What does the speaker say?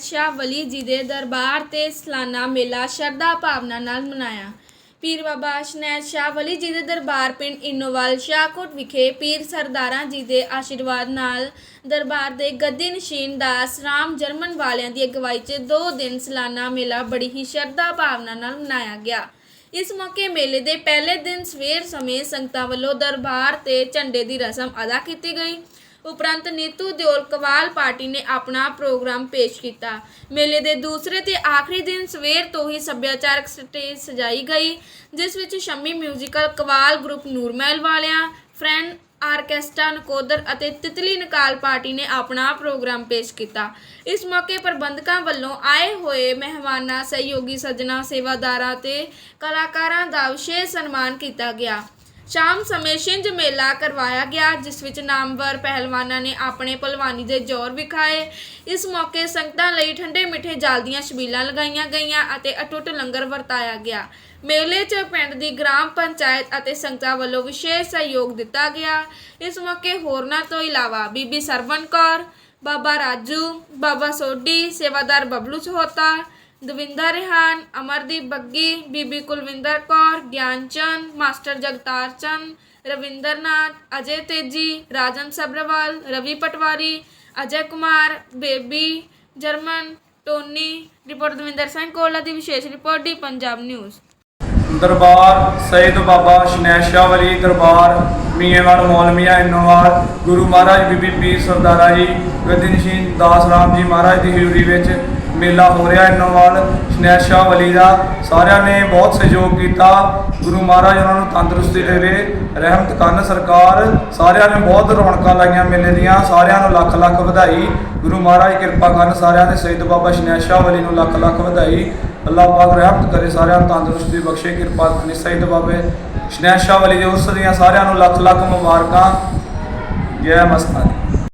ਸ਼ਾਹ ਵਲੀ ਜੀ ਦੇ ਦਰਬਾਰ ਤੇ ਸਾਲਾਨਾ ਮੇਲਾ ਸ਼ਰਧਾ ਭਾਵਨਾ ਨਾਲ ਮਨਾਇਆ। ਪੀਰ ਬਾਬਾ ਸ਼ਨੈਜ ਸ਼ਾਹ ਵਲੀ ਜੀ ਦੇ ਦਰਬਾਰ ਪਿੰਡ ਇਨੋਵਾਲ ਸ਼ਾਹਕੋਟ ਵਿਖੇ ਪੀਰ ਸਰਦਾਰਾਂ ਜੀ ਦੇ ਆਸ਼ੀਰਵਾਦ ਨਾਲ ਦਰਬਾਰ ਦੇ ਗੱਦੀ ਨਸ਼ੀਨ ਦਾਸ ਰਾਮ ਜਰਮਨ ਵਾਲਿਆਂ ਦੀ ਅਗਵਾਈ 'ਚ ਦੋ ਦਿਨ ਸਲਾਨਾ ਮੇਲਾ ਬੜੀ ਹੀ ਸ਼ਰਧਾ ਭਾਵਨਾ ਨਾਲ ਮਨਾਇਆ ਗਿਆ। ਇਸ ਮੌਕੇ ਮੇਲੇ ਦੇ ਪਹਿਲੇ ਦਿਨ ਸਵੇਰ ਸਮੇਂ ਸੰਗਤਾਂ ਵੱਲੋਂ ਦਰਬਾਰ ਤੇ ਝੰਡੇ ਦੀ ਰਸਮ ਅਦਾ ਕੀਤੀ ਗਈ। ਉਪਰੰਤ ਨੀਤੂ ਦਿਓਲ ਕਵਾਲ ਪਾਰਟੀ ਨੇ ਆਪਣਾ ਪ੍ਰੋਗਰਾਮ ਪੇਸ਼ ਕੀਤਾ। ਮੇਲੇ ਦੇ ਦੂਸਰੇ ਤੇ ਆਖਰੀ ਦਿਨ ਸਵੇਰ ਤੋਂ ਹੀ ਸੱਭਿਆਚਾਰਕ ਸਟੇਜ ਸਜਾਈ ਗਈ, ਜਿਸ ਵਿੱਚ ਸ਼ਮੀ ਮਿਊਜ਼ੀਕਲ ਕਵਾਲ ਗਰੁੱਪ ਨੂਰਮਹਿਲ ਵਾਲਿਆਂ, ਫਰੈਂਡ ਆਰਕੈਸਟਰਾ ਨਕੋਦਰ ਅਤੇ ਤਿਤਲੀ ਨਕਾਲ ਪਾਰਟੀ ਨੇ ਆਪਣਾ ਪ੍ਰੋਗਰਾਮ ਪੇਸ਼ ਕੀਤਾ। ਇਸ ਮੌਕੇ ਪ੍ਰਬੰਧਕਾਂ ਵੱਲੋਂ ਆਏ ਹੋਏ ਮਹਿਮਾਨਾਂ, ਸਹਿਯੋਗੀ ਸੱਜਣਾ, ਸੇਵਾਦਾਰਾਂ ਤੇ ਕਲਾਕਾਰਾਂ ਦਾ ਵਿਸ਼ੇਸ਼ ਸਨਮਾਨ ਕੀਤਾ ਗਿਆ। ਸ਼ਾਮ ਸਮੇਂ ਛਿੰਝ ਮੇਲਾ ਕਰਵਾਇਆ ਗਿਆ, ਜਿਸ ਵਿੱਚ ਨਾਮਵਰ ਪਹਿਲਵਾਨਾਂ ਨੇ ਆਪਣੇ ਪਹਿਲਵਾਨੀ ਦੇ ਜ਼ੋਰ ਵਿਖਾਏ। ਇਸ ਮੌਕੇ ਸੰਗਤਾਂ ਲਈ ਠੰਡੇ ਮਿੱਠੇ ਜਲ ਦੀਆਂ ਛਬੀਲਾਂ ਲਗਾਈਆਂ ਗਈਆਂ ਅਤੇ ਅਟੁੱਟ ਲੰਗਰ ਵਰਤਾਇਆ ਗਿਆ। ਮੇਲੇ 'ਚ ਪਿੰਡ ਦੀ ਗ੍ਰਾਮ ਪੰਚਾਇਤ ਅਤੇ ਸੰਗਤਾਂ ਵੱਲੋਂ ਵਿਸ਼ੇਸ਼ ਸਹਿਯੋਗ ਦਿੱਤਾ ਗਿਆ। ਇਸ ਮੌਕੇ ਹੋਰਨਾਂ ਤੋਂ ਇਲਾਵਾ ਬੀਬੀ ਸਰਵਨ ਕੌਰ, ਬਾਬਾ ਰਾਜੂ, ਬਾਬਾ ਸੋਢੀ, ਸੇਵਾਦਾਰ Bablu Sahota Davinder Rihan, Amardeep Baggi, Bibi Kulwinder Kaur Gianchand master Jagtar Chand, Ravindernath, Ajay Teji, Rajan Sabharwal Ravi Patwari, Ajay Kumar, baby German, Tony, report Davinder Singh Kola ਦੀ ਵਿਸ਼ੇਸ਼ ਰਿਪੋਰਟ ਦੀ ਪੰਜਾਬ ਨਿਊਜ਼। ਦਰਬਾਰ ਸੈਦ ਬਾਬਾ ਸ਼ਨੈਸ਼ਾ ਸ਼ਾਹ ਵਲੀ ਦਰਬਾਰ ਮੀਏਵਾਲ ਮੌਲਮੀਆਂ ਇਨੋਵਾਲ, ਗੁਰੂ ਮਹਾਰਾਜ ਬੀਬੀ ਪੀਰ ਸਰਦਾਰਾ ਜੀ ਗਦਿਨਸ਼ੀਨ ਦਾਸ ਰਾਮ ਜੀ ਮਹਾਰਾਜ ਦੀ ਹਜ਼ੂਰੀ ਵਿੱਚ ਮੇਲਾ ਹੋ ਰਿਹਾ ਇਨੋਵਾਲ ਸ਼ਨੈਸ਼ ਸ਼ਾਹ ਵਲੀ ਦਾ। ਸਾਰਿਆਂ ਨੇ ਬਹੁਤ ਸਹਿਯੋਗ ਕੀਤਾ। ਗੁਰੂ ਮਹਾਰਾਜ ਉਹਨਾਂ ਨੂੰ ਤੰਦਰੁਸਤੀ ਦੇਵੇ ਰਹਿਮਤ ਕਰਨ ਸਰਕਾਰ। ਸਾਰਿਆਂ ਨੇ ਬਹੁਤ ਰੌਣਕਾਂ ਲਾਈਆਂ ਮੇਲੇ ਦੀਆਂ। ਸਾਰਿਆਂ ਨੂੰ ਲੱਖ ਲੱਖ ਵਧਾਈ। ਗੁਰੂ ਮਹਾਰਾਜ ਕਿਰਪਾ ਕਰਨ ਸਾਰਿਆਂ ਦੇ। ਸੈਦ ਬਾਬਾ ਸ਼ਨੈਸ਼ ਸ਼ਾਹ ਵਲੀ ਨੂੰ ਲੱਖ ਲੱਖ ਵਧਾਈ। ਅੱਲਾਹ ਪਾਕ ਰਹਿਮਤ ਕਰੇ, ਸਾਰਿਆਂ ਨੂੰ ਤੰਦਰੁਸਤੀ ਬਖਸ਼ੇ, ਕਿਰਪਾ ਕਰੇ ਸੈਦ ਬਾਬੇ ਸ਼ਨੈਸ਼ ਸ਼ਾਹ ਵਲੀ ਦੇ ਉਸ ਦੀਆਂ ਸਾਰਿਆਂ ਨੂੰ ਲੱਖ ਲੱਖ ਮੁਬਾਰਕਾਂ। ਜੈ ਮਸਤਾਨੀ।